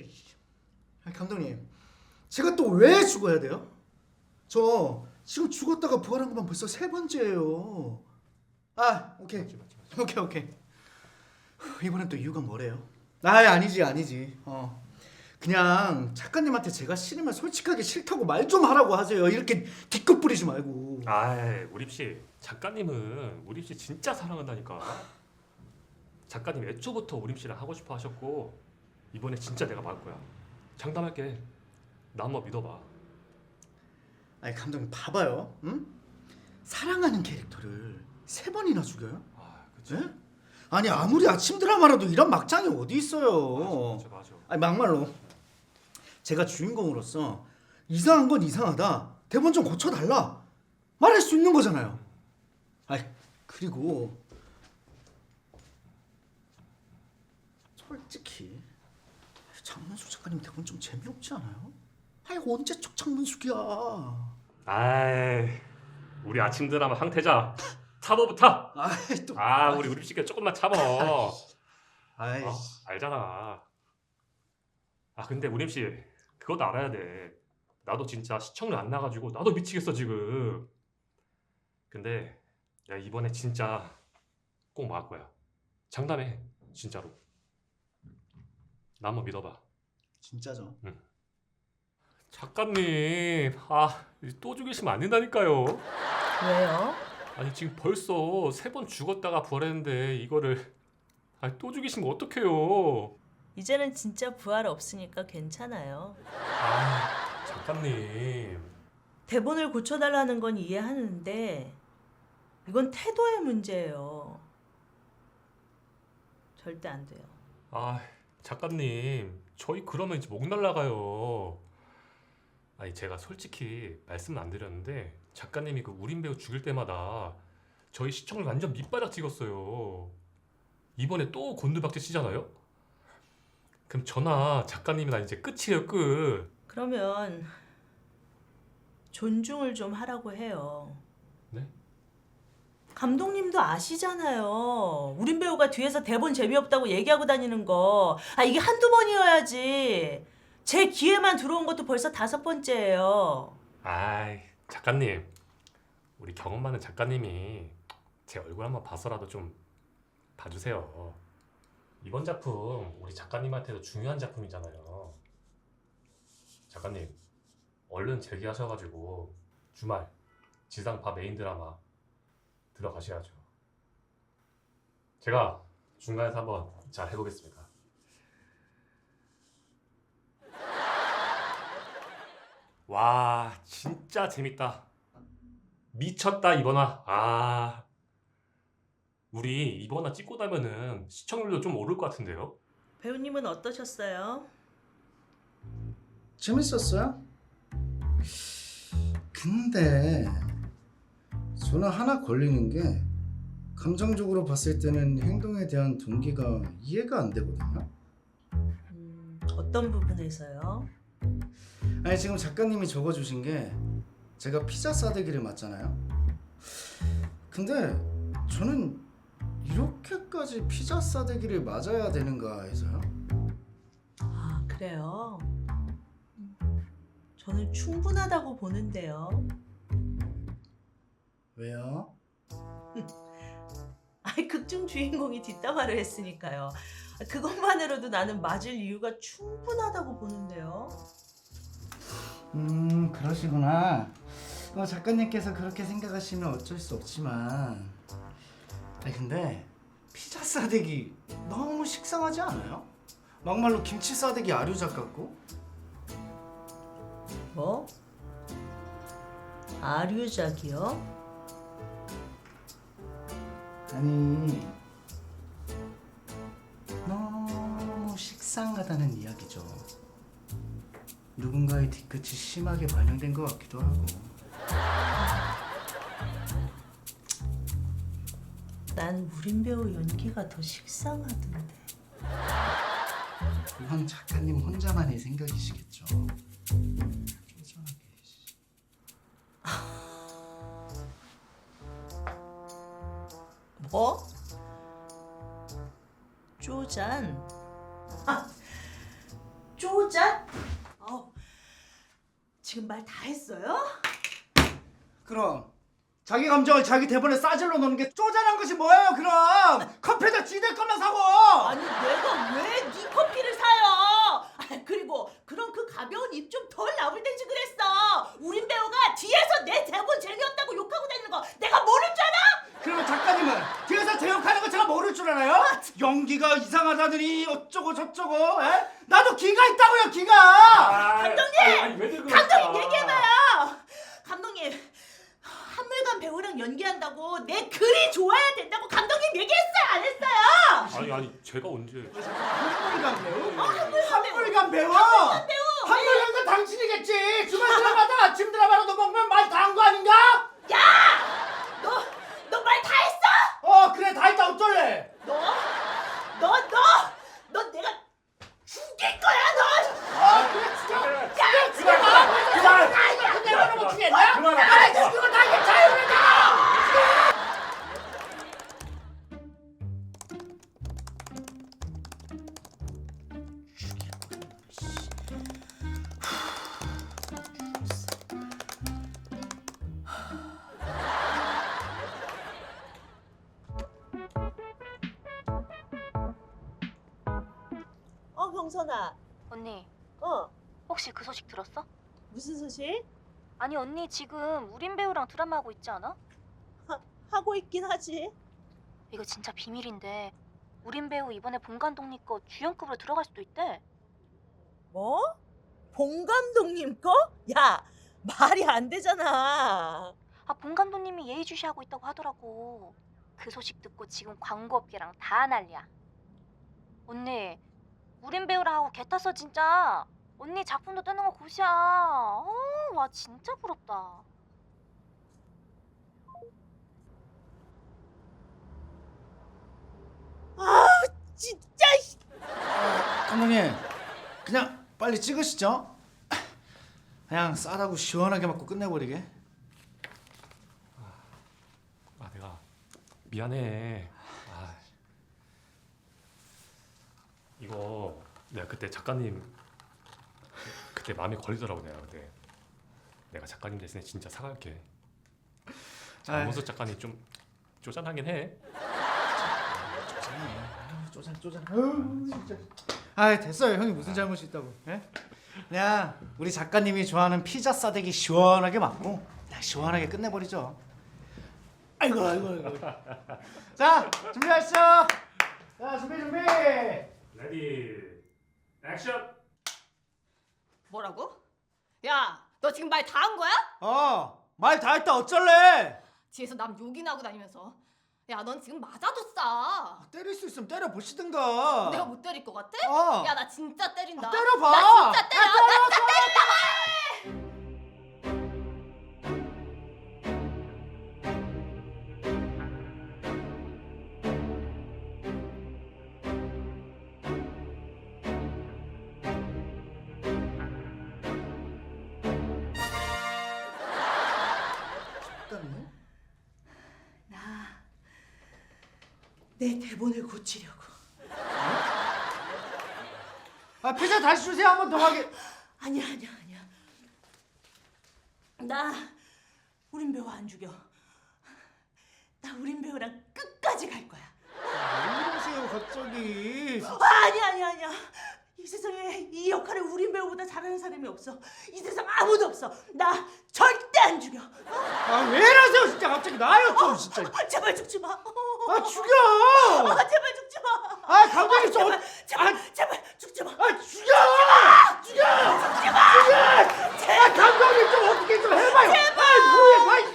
진짜 감독님, 제가 또 왜 죽어야 돼요? 저 지금 죽었다가 부활한 것만 벌써 세 번째예요. 아, 오케이, 오케이, 오케이. 후, 이번엔 또 이유가 뭐래요? 아, 아니지, 아니지. 어, 그냥 작가님한테 제가 싫으면 솔직하게 싫다고 말 좀 하라고 하세요. 이렇게 뒤끝 부리지 말고. 아이 우립 씨 작가님은 우립 씨 진짜 사랑한다니까. 작가님 애초부터 우립 씨랑 하고 싶어 하셨고 이번에 진짜 내가 막을 거야. 장담할게. 나 한번 믿어봐. 아니 감독님 봐봐요. 응? 사랑하는 캐릭터를 세 번이나 죽여요? 아 그치. 예? 아니 아무리 아침 드라마라도 이런 막장이 어디 있어요? 맞아 맞아 맞아. 아니 막말로 제가 주인공으로서 이상한 건 이상하다. 대본 좀 고쳐달라. 말할 수 있는 거잖아요. 아니 그리고 솔직히 장문수 작가님 대본 좀 재미없지 않아요? 아니 언제적 장문숙이야? 아이 우리 아침 드라마 황태자 차보부터. 아이 또 아 우리 우립 씨가 조금만 참어. 아이 어, 알잖아. 아 근데 우림 씨 그것도 알아야 돼. 나도 진짜 시청률 안 나가지고 나도 미치겠어 지금. 근데 야 이번에 진짜 꼭 막을 거야. 장담해 진짜로. 나 한번 믿어봐. 진짜죠. 작가님 아 또 죽이시면 안 된다니까요. 왜요? 아니 지금 벌써 세 번 죽었다가 부활했는데 이거를 아니 또 죽이시면 어떡해요. 이제는 진짜 부활 없으니까 괜찮아요. 아 작가님. 대본을 고쳐달라는 건 이해하는데 이건 태도의 문제예요. 절대 안 돼요. 아, 작가님, 저희 그러면 이제 목 날라가요. 아니, 제가 솔직히 말씀은 안 드렸는데, 작가님이 그 우린 배우 죽일 때마다 저희 시청률 완전 밑바닥 찍었어요. 이번에 또 곤두박질 치잖아요? 그럼 저나 작가님이나 이제 끝이에요, 끝. 그러면 존중을 좀 하라고 해요. 네? 감독님도 아시잖아요. 우린 배우가 뒤에서 대본 재미없다고 얘기하고 다니는 거. 아, 이게 한두 번이어야지. 제 기회만 들어온 것도 벌써 다섯 번째예요. 아이, 작가님. 우리 경험 많은 작가님이 제 얼굴 한번 봐서라도 좀 봐주세요. 이번 작품 우리 작가님한테도 중요한 작품이잖아요. 작가님, 얼른 재기하셔가지고 주말 지상파 메인 드라마 들어가셔야죠. 제가 중간에서 한번 잘 해보겠습니다. 와, 진짜 재밌다. 미쳤다 이번화. 아, 우리 이번화 찍고 나면은 시청률도 좀 오를 것 같은데요? 배우님은 어떠셨어요? 재밌었어요? 근데 저는 하나 걸리는 게 감정적으로 봤을 때는 행동에 대한 동기가 이해가 안 되거든요. 음, 어떤 부분에서요? 아니 지금 작가님이 적어주신 게 제가 피자 싸대기를 맞잖아요. 근데 저는 이렇게까지 피자 싸대기를 맞아야 되는가 해서요. 아, 그래요? 음, 저는 충분하다고 보는데요. 왜요? 아이, 극중 주인공이 뒷담화를 했으니까요. 아, 그것만으로도 나는 맞을 이유가 충분하다고 보는데요. 음 그러시구나. 어, 작가님께서 그렇게 생각하시면 어쩔 수 없지만, 아니 근데 피자 싸대기 너무 식상하지 않아요? 막말로 김치 싸대기 아류작 같고. 뭐? 아류작이요? 아니 너무 식상하다는 이야기죠. 누군가의 뒤끝이 심하게 반영된 것 같기도 하고. 난 우린 배우 연기가 더 식상하던데. 그건 작가님 혼자만의 생각이시겠죠. 쪼잔하게. 쪼잔. 아, 쪼잔? 아우, 지금 말 다 했어요? 그럼 자기 감정을 자기 대본에 싸질러 놓는 게 쪼잔한 것이 뭐예요? 그럼 커피도 지들 것만 사고. 아니 내가 왜 네 커피를 사요? 아, 그리고 그럼 그 가벼운 입 좀 덜 나올 땐지 그랬어. 우린 배우가 뒤에서 내 대본 재려 이상하다더니 어쩌고 저쩌고 에? 나도 기가 있다고요 기가 감독님! 감독님 얘기해봐요. 감독님 한물간 배우랑 연기한다고 내 글이 좋아야 된다고 감독님 얘기했어요 안 했어요? 아니 아니 제가 언제 한물간 배우? 한물간 배우. 한물간 배우? 배우. 한물간도 당신이겠지 주말 드라마다 아침 드라마라도 먹으면 말 다 한 거 아닌가? 너너 말 다 했어? 어 그래 다 했다 어쩔래 너? 너 어 경선아 언니, 어 혹시 그 소식 들었어? 무슨 소식? 아니 언니 지금 우린 배우랑 드라마 하고 있지 않아? 하고 있긴 하지 이거 진짜 비밀인데 우린 배우 이번에 본 감독님 거 주연급으로 들어갈 수도 있대. 뭐? 봉 감독님 거? 야 말이 안 되잖아 아, 본 감독님이 예의주시하고 있다고 하더라고. 그 소식 듣고 지금 광고업계랑 다 난리야. 언니, 우린 배우랑 하고 개 탔어 진짜. 언니 작품도 뜨는 거 곧이야. 어, 와 진짜 부럽다. 진짜 씨. 감독님 그냥 빨리 찍으시죠 그냥 싸다고 시원하게 맞고 끝내버리게 아 내가 미안해 아 이거 내가 그때 작가님 그때 마음에 걸리더라고 내가 그때. 내가 작가님 대신에 진짜 사갈게. 장문수 작가님 좀 쪼잔하긴 해. 쪼잔 쪼잔 아유 진짜. 아 됐어요. 형이 무슨 잘못이 있다고. 예? 그냥 우리 작가님이 좋아하는 피자 싸대기 시원하게 맞고 그냥 시원하게 끝내버리죠. 아이고 아이고 아이고. 자 준비하시죠. 자 준비 준비 레디 액션 뭐라고? 야, 너 지금 말 다 한 거야? 어 말 다 했다 어쩔래 뒤에서 남 욕이나 하고 다니면서. 야, 넌 지금 맞아도 싸. 때릴 수 있으면 때려 보시든가 내가 못 때릴 것 같아? 어. 야, 나 진짜 때린다. 아, 때려봐. 나 진짜 때려. 나 진짜 때린다고. 내 대본을 고치려고. 아 피자 다시 주세요. 한 번 더 하게. 아니야 아니야 아니야. 나 우린 배우 안 죽여. 나 우린 배우랑 끝까지 갈 거야. 왜 이러세요 갑자기 아, 아니야 아니야 아니야. 이 세상에 이 역할을 우린 배우보다 잘하는 사람이 없어. 이 세상 아무도 없어. 나 절대 안 죽여. 아 왜 이러세요? 진짜 갑자기 나요 좀 진짜. 아, 제발 죽지 마 아 죽여! 아 제발 죽지 마. 아 감독님 저 아, 제발, 제발, 제발 죽지 마. 아 죽여! 죽여! 죽여! 아 감독님 좀 어떻게 좀 해봐요. 제발! 아 뭐야? 아